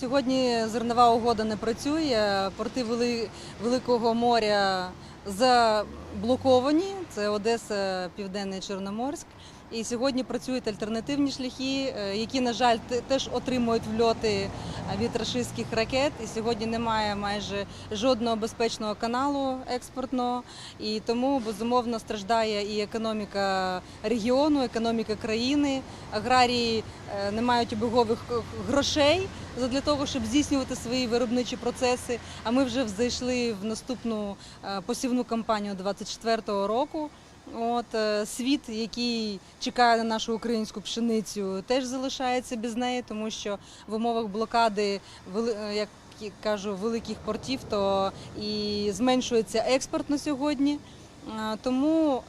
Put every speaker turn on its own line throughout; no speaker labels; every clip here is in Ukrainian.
Сьогодні зернова угода не працює. Порти Великого моря заблоковані. Це Одеса, Південний Чорноморськ. І сьогодні працюють альтернативні шляхи, е, які, на жаль, теж отримують вльоти е, від рашистських ракет. І сьогодні немає майже жодного безпечного каналу експортного. І тому безумовно страждає і економіка регіону, економіка країни. Аграрії е, не мають обігових грошей для того, щоб здійснювати свої виробничі процеси. А ми вже зайшли в наступну е, посівну кампанію 24-го року. От е, світ, який чекає на нашу українську пшеницю, теж залишається без неї, тому що в умовах блокади е, як кажу, великих портів, то і зменшується експорт на сьогодні. Е, Тому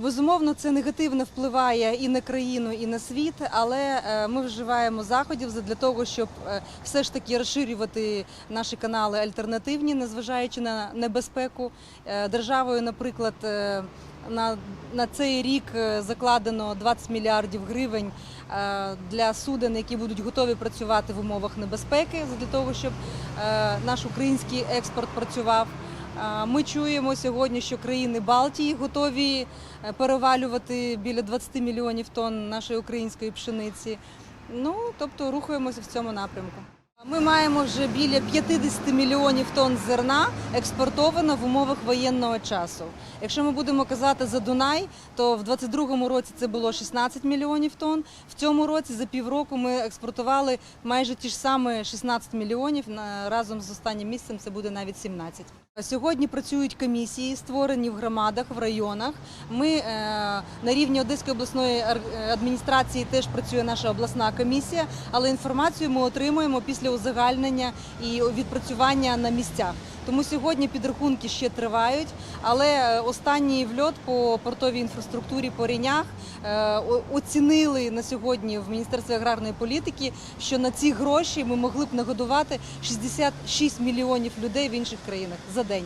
Безумовно, це негативно впливає і на країну, і на світ, але е, ми вживаємо заходів для того, щоб е, все ж таки розширювати наші канали альтернативні, незважаючи на небезпеку. Е, Державою, наприклад, на, на цей рік закладено 20 мільярдів гривень для суден, які будуть готові працювати в умовах небезпеки, для того, щоб наш український експорт працював. Ми чуємо сьогодні, що країни Балтії готові е, перевалювати біля 20 мільйонів тонн нашої української пшениці. Ну тобто рухаємося в цьому напрямку. Ми маємо вже біля 50 мільйонів тонн зерна експортовано в умовах воєнного часу. Якщо ми будемо казати за Дунай, то в 22-му році це було 16 мільйонів тонн. В цьому році за півроку ми експортували майже ті ж самі 16 мільйонів. Разом з останнім місяцем це буде навіть 17. Сьогодні працюють комісії, створені в громадах, в районах. Ми е, на рівні Одеської обласної е, адміністрації теж працює наша обласна комісія, але інформацію ми отримуємо після узагальнення і відпрацювання на місцях. Тому сьогодні підрахунки ще тривають, але е, останній вльот по портовій інфраструктурі по рінях е, оцінили на сьогодні в Міністерстві аграрної політики, що на ці гроші ми могли б нагодувати 66 мільйонів людей в інших країнах за день.